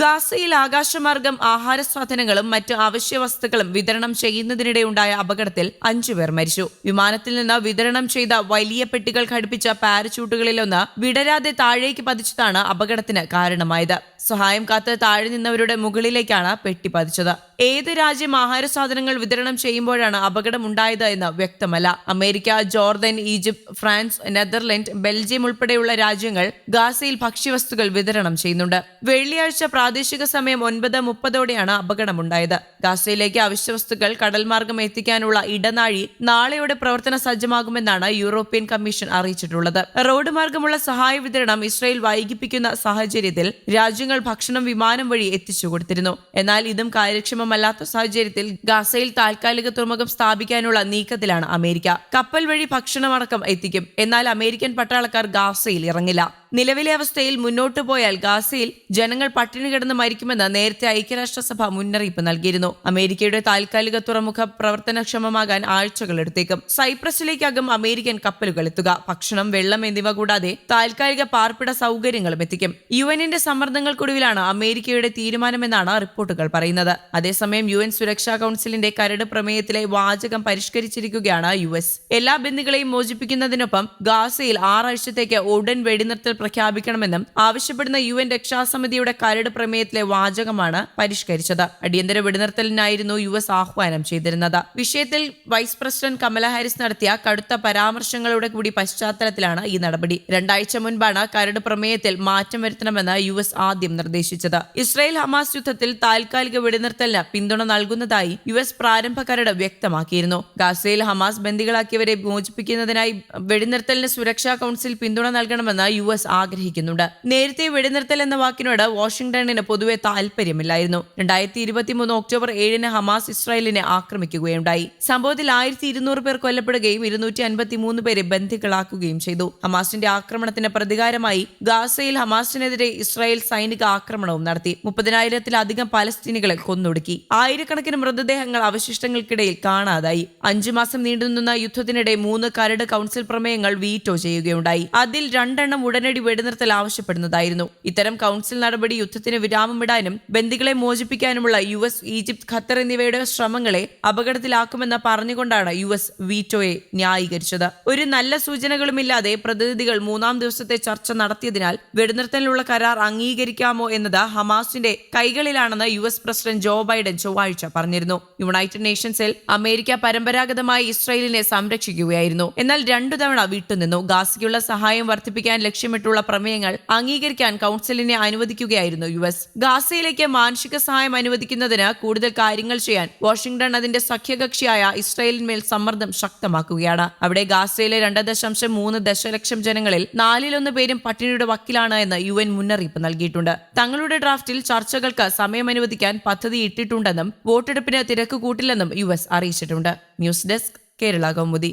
ഗാസയിൽ ആകാശമാർഗം ആഹാര സാധനങ്ങളും മറ്റ് അവശ്യ വസ്തുക്കളും വിതരണം ചെയ്യുന്നതിനിടെയുണ്ടായ അപകടത്തിൽ അഞ്ചുപേർ മരിച്ചു. വിമാനത്തിൽ നിന്ന് വിതരണം ചെയ്ത വലിയ പെട്ടികൾ ഘടിപ്പിച്ച പാരച്യൂട്ടുകളിലൊന്ന് വിടരാതെ താഴേക്ക് പതിച്ചതാണ് അപകടത്തിന് കാരണമായത്. സഹായം കാത്ത് താഴെ നിന്നവരുടെ മുകളിലേക്കാണ് പെട്ടി പതിച്ചത്. ഏത് രാജ്യം ആഹാര സാധനങ്ങൾ വിതരണം ചെയ്യുമ്പോഴാണ് അപകടമുണ്ടായത് എന്ന് വ്യക്തമല്ല. America Jordan Egypt France Netherland Belgium ഉൾപ്പെടെയുള്ള രാജ്യങ്ങൾ ഗാസയിൽ ഭക്ഷ്യവസ്തുക്കൾ വിതരണം ചെയ്യുന്നുണ്ട്. വെള്ളിയാഴ്ച പ്രാദേശിക സമയം ഒൻപത് മുപ്പതോടെയാണ് അപകടമുണ്ടായത്. ഗാസയിലേക്ക് അവശ്യവസ്തുക്കൾ കടൽ മാർഗം എത്തിക്കാനുള്ള ഇടനാഴി നാളെയോടെ പ്രവർത്തന സജ്ജമാകുമെന്നാണ് യൂറോപ്യൻ കമ്മീഷൻ അറിയിച്ചിട്ടുള്ളത്. റോഡ് മാർഗമുള്ള സഹായ വിതരണം ഇസ്രായേൽ വൈകിപ്പിക്കുന്ന സാഹചര്യത്തിൽ രാജ്യങ്ങൾ ഭക്ഷണം വിമാനം വഴി എത്തിച്ചു കൊടുത്തിരുന്നു. എന്നാൽ ഇതും കാര്യക്ഷമമല്ലാത്ത സാഹചര്യത്തിൽ ഗാസയിൽ താൽക്കാലിക തുറമുഖം സ്ഥാപിക്കാനുള്ള നീക്കത്തിലാണ് അമേരിക്ക. കപ്പൽ വഴി ഭക്ഷണമടക്കം എത്തിക്കും. എന്നാൽ അമേരിക്കൻ പട്ടാളക്കാർ ഗാസയിൽ ഇറങ്ങില്ല. നിലവിലെ അവസ്ഥയിൽ മുന്നോട്ടു പോയാൽ ഗാസയിൽ ജനങ്ങൾ പട്ടിണി കിടന്ന് മരിക്കുമെന്ന് നേരത്തെ ഐക്യരാഷ്ട്രസഭ മുന്നറിയിപ്പ് നൽകിയിരുന്നു. അമേരിക്കയുടെ താൽക്കാലിക തുറമുഖ പ്രവർത്തനക്ഷമമാകാൻ ആഴ്ചകൾ എടുത്തേക്കും. സൈപ്രസിലേക്കകം അമേരിക്കൻ കപ്പലുകൾ എത്തുക. ഭക്ഷണം വെള്ളം എന്നിവ കൂടാതെ താൽക്കാലിക പാർപ്പിട സൗകര്യങ്ങളും എത്തിക്കും. യു എന്നിന്റെ സമ്മർദ്ദങ്ങൾക്കൊടുവിലാണ് അമേരിക്കയുടെ തീരുമാനമെന്നാണ് റിപ്പോർട്ടുകൾ പറയുന്നത്. അതേസമയം യു എൻ സുരക്ഷാ കൌൺസിലിന്റെ കരട് പ്രമേയത്തിലെ വാചകം പരിഷ്കരിച്ചിരിക്കുകയാണ് യു എസ്. എല്ലാ ബന്ദികളെയും മോചിപ്പിക്കുന്നതിനൊപ്പം ഗാസയിൽ ആറാഴ്ചത്തേക്ക് ഉടൻ വെടിനിർത്തൽ പ്രഖ്യാപിക്കണമെന്നും ആവശ്യപ്പെടുന്ന യു എൻ രക്ഷാസമിതിയുടെ കരട് പ്രമേയത്തിലെ വാചകമാണ് പരിഷ്കരിച്ചത്. അടിയന്തര വെടിനിർത്തലിനായിരുന്നു യു എസ് ആഹ്വാനം ചെയ്തിരുന്നത്. വിഷയത്തിൽ വൈസ് പ്രസിഡന്റ് കമല ഹാരിസ് നടത്തിയ കടുത്ത പരാമർശങ്ങളുടെ കൂടി പശ്ചാത്തലത്തിലാണ് ഈ നടപടി. രണ്ടാഴ്ച മുൻപാണ് കരട് പ്രമേയത്തിൽ മാറ്റം വരുത്തണമെന്ന് യു എസ് ആദ്യം നിർദ്ദേശിച്ചത്. ഇസ്രായേൽ ഹമാസ് യുദ്ധത്തിൽ താൽക്കാലിക വെടിനിർത്തലിന് പിന്തുണ നൽകുന്നതായി യു എസ് പ്രാരംഭ കരട് വ്യക്തമാക്കിയിരുന്നു. ഗാസയിൽ ഹമാസ് ബന്ദികളാക്കിയവരെ മോചിപ്പിക്കുന്നതിനായി വെടിനിർത്തലിന് സുരക്ഷാ കൌൺസിൽ പിന്തുണ നൽകണമെന്ന് യു എസ് ആഗ്രഹിക്കുന്നുണ്ട്. നേരത്തെ വെടിനിർത്തൽ എന്ന വാക്കിനോട് വാഷിംഗ്ടണിന് പൊതുവെ താല്പര്യമില്ലായിരുന്നു രണ്ടായിരത്തി ഇരുപത്തിമൂന്ന് ഒക്ടോബർ ഏഴിന് ഹമാസ് ഇസ്രായേലിനെ ആക്രമിക്കുകയുണ്ടായി. സംഭവത്തിൽ ആയിരത്തി ഇരുന്നൂറ് പേർ കൊല്ലപ്പെടുകയും ഇരുന്നൂറ്റി അൻപത്തി മൂന്ന് പേരെ ബന്ധികളാക്കുകയും ചെയ്തു. ഹമാസിന്റെ ആക്രമണത്തിന് പ്രതികാരമായി ഗാസയിൽ ഹമാസിനെതിരെ ഇസ്രായേൽ സൈനിക ആക്രമണവും നടത്തി. മുപ്പതിനായിരത്തിലധികം പലസ്തീനികളെ കൊന്നൊടുക്കി. ആയിരക്കണക്കിന് മൃതദേഹങ്ങൾ അവശിഷ്ടങ്ങൾക്കിടയിൽ കാണാതായി. അഞ്ചു മാസം നീണ്ടുനിന്ന യുദ്ധത്തിനിടെ മൂന്ന് കരട് കൌൺസിൽ പ്രമേയങ്ങൾ വീറ്റോ ചെയ്യുകയുണ്ടായി. അതിൽ രണ്ടെണ്ണം ഉടനടി വെടിനിർത്തൽ ആവശ്യപ്പെടുന്നതായിരുന്നു. ഇത്തരം കൌൺസിൽ നടപടി യുദ്ധത്തിന് വിരാമമിടാനും ബന്ദികളെ മോചിപ്പിക്കാനുമുള്ള യു എസ് ഈജിപ്ത് ഖത്തർ എന്നിവയുടെ ശ്രമങ്ങളെ അപകടത്തിലാക്കുമെന്ന് പറഞ്ഞുകൊണ്ടാണ് യു എസ് വീറ്റോയെ ന്യായീകരിച്ചത്. ഒരു നല്ല സൂചനകളുമില്ലാതെ പ്രതിനിധികൾ മൂന്നാം ദിവസത്തെ ചർച്ച നടത്തിയതിനാൽ വെടിനിർത്തലിനുള്ള കരാർ അംഗീകരിക്കാമോ എന്നത് ഹമാസിന്റെ കൈകളിലാണെന്ന് U S president Joe Biden ചൊവ്വാഴ്ച പറഞ്ഞിരുന്നു. യുണൈറ്റഡ് നേഷൻസിൽ അമേരിക്ക പരമ്പരാഗതമായി ഇസ്രയേലിനെ സംരക്ഷിക്കുകയായിരുന്നു. എന്നാൽ രണ്ടു തവണ വിട്ടുനിന്നു. ഗാസയ്ക്കുള്ള സഹായം വർദ്ധിപ്പിക്കാൻ ലക്ഷ്യമിട്ടുള്ള പ്രമേയങ്ങൾ അംഗീകരിക്കാൻ കൌൺസിലിനെ അനുവദിക്കുകയായിരുന്നു യു എസ്. ഗാസയിലേക്ക് മാനുഷിക സഹായം അനുവദിക്കുന്നതിന് കൂടുതൽ കാര്യങ്ങൾ ചെയ്യാൻ വാഷിംഗ്ടൺ അതിന്റെ സഖ്യകക്ഷിയായ ഇസ്രായേലിന്മേൽ സമ്മർദ്ദം ശക്തമാക്കുകയാണ്. അവിടെ ഗാസയിലെ രണ്ട് ദശാംശം മൂന്ന് ദശലക്ഷം ജനങ്ങളിൽ നാലിലൊന്ന് പേരും പട്ടിണിയുടെ വക്കിലാണ് എന്ന് യു എൻ മുന്നറിയിപ്പ് നൽകിയിട്ടുണ്ട്. തങ്ങളുടെ ഡ്രാഫ്റ്റിൽ ചർച്ചകൾക്ക് സമയം അനുവദിക്കാൻ പദ്ധതി ഇട്ടിട്ടുണ്ടെന്നും വോട്ടെടുപ്പിന് തിരക്ക് കൂട്ടില്ലെന്നും യു എസ് അറിയിച്ചിട്ടുണ്ട്. News desk Kerala Kaumudi.